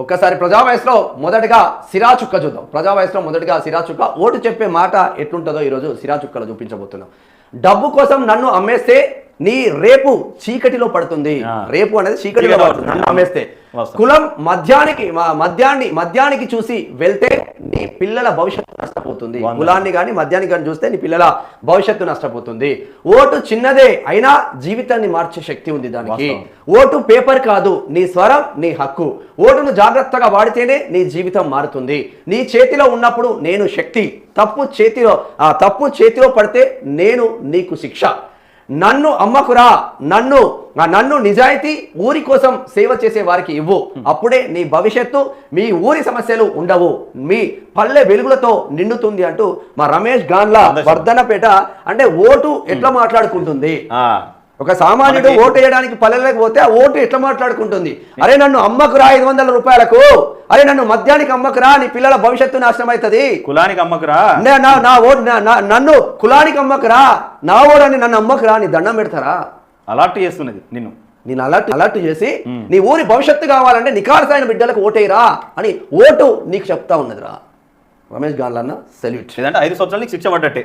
ఒక్కసారి ప్రజా వయసులో మొదటగా సిరా చుక్క చూద్దాం. ప్రజా వయసులో మొదటగా సిరా చుక్క. ఓటు చెప్పే మాట ఎట్లుంటుందో ఈరోజు సిరా చుక్కలో చూపించబోతున్నాం. డబ్బు కోసం నన్ను అమ్మేస్తే నీ రేపు చీకటిలో పడుతుంది. రేపు అనేది చీకటిలో పడుతుంది. నన్ను అమ్మేస్తే. కులం మద్యానికి మ- మద్యాన్ని మద్యానికి చూసి వెళ్తే నీ పిల్లల భవిష్యత్తు నష్టపోతుంది. కులాన్ని కానీ మద్యాన్ని కానీ చూస్తే నీ పిల్లల భవిష్యత్తు నష్టపోతుంది. ఓటు చిన్నదే అయినా జీవితాన్ని మార్చే శక్తి ఉంది దానికి. ఓటు పేపర్ కాదు నీ స్వరం నీ హక్కు. ఓటును జాగ్రత్తగా వాడితేనే నీ జీవితం మారుతుంది. నీ చేతిలో ఉన్నప్పుడు నేను శక్తి. తప్పు చేతిలో ఆ తప్పు చేతిలో పడితే నేను నీకు శిక్ష. నన్ను అమ్మకురా నన్ను నన్ను నిజాయితీ ఊరి కోసం సేవ చేసే వారికి ఇవ్వు. అప్పుడే నీ భవిష్యత్తు మీ ఊరి సమస్యలు ఉండవు. మీ పల్లె వెలుగులతో నిండుతుంది అంటూ మా రమేష్ గాన్లా. వర్ధనపేట అంటే ఓటు ఎట్లా మాట్లాడుకుంటుంది? ఒక సామాన్యుడు ఓటు వేయడానికి పల్లెలకు పోతే ఆ ఓటు ఎట్లా మాట్లాడుకుంటుంది? అరే నన్ను అమ్మకురా ఐదు వందల రూపాయలకు. అరే నన్ను మద్యానికి అమ్మకురా నీ పిల్లల భవిష్యత్తు నాశనం అవుతుంది. కులానికి అమ్మకురా? నే- నా నా ఓటు నన్ను కులానికి అమ్మకురా నా ఓడని నన్ను అమ్మకురా నీ దండం పెడతారా? అలాంటి చేస్తున్నది నిన్ను. నేను అలర్ట్ అలర్ట్ చేసి నీ ఊరి భవిష్యత్తు కావాలంటే నికార్సైన బిడ్డలకు ఓటేయరా అని ఓటు నీకు చెప్తా ఉన్నదిరా. రమేష్ గాన్లన్న సెల్యూట్ లేదంటే ఐదు సంవత్సరాలకి శిక్ష పడ్డట్టే.